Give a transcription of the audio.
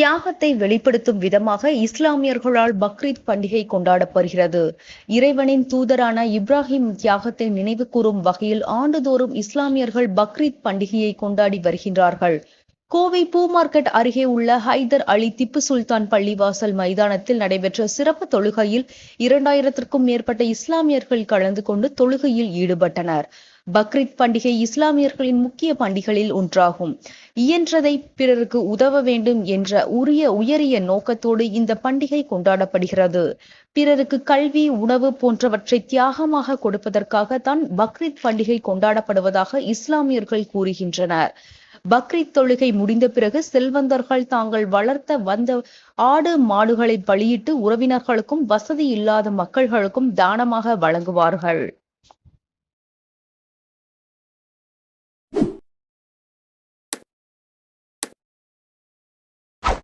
தியாகத்தை வெளிப்படுத்தும் விதமாக இஸ்லாமியர்களால் பக்ரீத் பண்டிகை கொண்டாடப்படுகிறது. இறைவனின் தூதரான இப்ராஹிம் தியாகத்தை நினைவு கூறும் வகையில் ஆண்டுதோறும் இஸ்லாமியர்கள் பக்ரீத் பண்டிகையை கொண்டாடி வருகின்றார்கள். கோவை பூ மார்க்கெட் அருகே உள்ள ஹைதர் அலி திப்பு சுல்தான் பள்ளிவாசல் மைதானத்தில் நடைபெற்ற சிறப்பு தொழுகையில் இரண்டாயிரத்திற்கும் மேற்பட்ட இஸ்லாமியர்கள் கலந்து கொண்டு தொழுகையில் ஈடுபட்டனர். பக்ரீத் பண்டிகை இஸ்லாமியர்களின் முக்கிய பண்டிகளில் ஒன்றாகும். இயன்றதை பிறருக்கு உதவ வேண்டும் என்ற உரிய உயரிய நோக்கத்தோடு இந்த பண்டிகை கொண்டாடப்படுகிறது. பிறருக்கு கல்வி உணவு போன்றவற்றை தியாகமாக கொடுப்பதற்காக தான் பக்ரீத் பண்டிகை கொண்டாடப்படுவதாக இஸ்லாமியர்கள் கூறுகின்றனர். பக்ரீத் தொழுகை முடிந்த பிறகு செல்வந்தர்கள் தாங்கள் வளர்த்த வந்த ஆடு மாடுகளை பலியிட்டு உறவினர்களுக்கும் வசதி இல்லாத மக்கள்களுக்கும் தானமாக வழங்குவார்கள்.